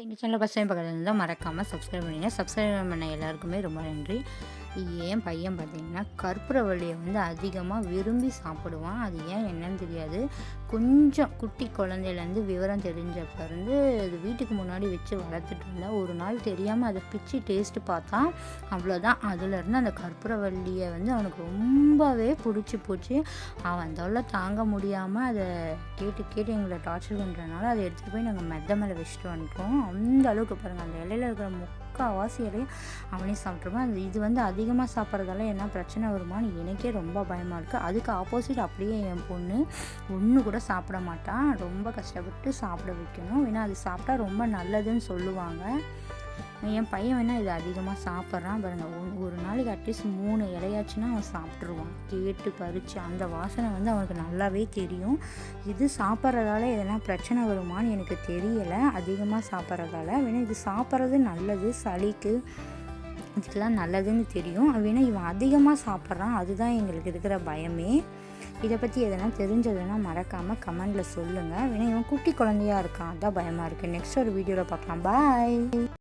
Friends எங்கள் சேனலில் first time பக்கத்தில் இருந்தால் மறக்காமல் சப்ஸ்கிரைப் பண்ணுங்க சப்ஸ்கிரைப் பண்ண எல்லாருக்குமே ரொம்ப நன்றி. என் பையன் பார்த்தீங்கன்னா கற்பூரவள்ளியை வந்து அதிகமாக விரும்பி சாப்பிடுவான். அது ஏன் என்னன்னு தெரியாது. கொஞ்சம் குட்டி குழந்தையிலேருந்து விவரம் தெரிஞ்சப்பருந்து அது வீட்டுக்கு முன்னாடி வச்சு வளர்த்துட்டு இருந்தால் ஒரு நாள் தெரியாமல் அதை பிச்சு டேஸ்ட்டு பார்த்தா அவ்வளோதான் அதுலேருந்து அந்த கற்பூரவள்ளியை வந்து அவனுக்கு ரொம்பவே பிடிச்சி போச்சு. அவன் தொல்லை தாங்க முடியாமல் அதை கேட்டு கேட்டு எங்களை டார்ச்சர் பண்ணுறதுனால அதை எடுத்துகிட்டு போய் நாங்கள் மெத்த மேலே வச்சுட்டு வந்துட்டோம். அந்த அளவுக்கு பாருங்கள் அந்த இலையில் இருக்கிற முக்கால்வாசி இலையும் அவனே சாப்பிட்ருப்பான் அது இது வந்து அதிகமாக சாப்பிட்றதால என்ன பிரச்சனை வருமான்னு எனக்கே ரொம்ப பயமாக இருக்குது அதுக்கு ஆப்போசிட் அப்படியே என் பொண்ணு ஒன்று கூட சாப்பிட மாட்டான் ரொம்ப கஷ்டப்பட்டு சாப்பிட வைக்கணும். ஏன்னா அது சாப்பிட்டா ரொம்ப நல்லதுன்னு சொல்லுவாங்க. என் பையன் வேணால் இது அதிகமாக சாப்பிட்றான் பாருங்கள் ஒரு- ஒரு நாளைக்கு அட்லீஸ்ட் மூணு இலையாச்சுன்னா அவன் சாப்பிட்ருவான் கேட்டு பறித்து அந்த வாசனை வந்து அவனுக்கு நல்லாவே தெரியும். இது சாப்பிட்றதால எதனா பிரச்சனை வருமான்னு எனக்கு தெரியலை. அதிகமாக சாப்பிட்றதால. வேணால் இது சாப்பிட்றது நல்லது சளிக்கு இதுக்கெல்லாம் நல்லதுன்னு தெரியும். வேணால் இவன் அதிகமாக சாப்பிட்றான். அதுதான் எங்களுக்கு இருக்கிற பயமே. இதை பற்றி எதனா தெரிஞ்சதுன்னா மறக்காமல் கமெண்டில் சொல்லுங்கள் வேணால் இவன் குட்டி குழந்தையா இருக்கான். அதான் பயமாக இருக்குது நெக்ஸ்ட் ஒரு வீடியோவில் பார்க்கலாம். பாய்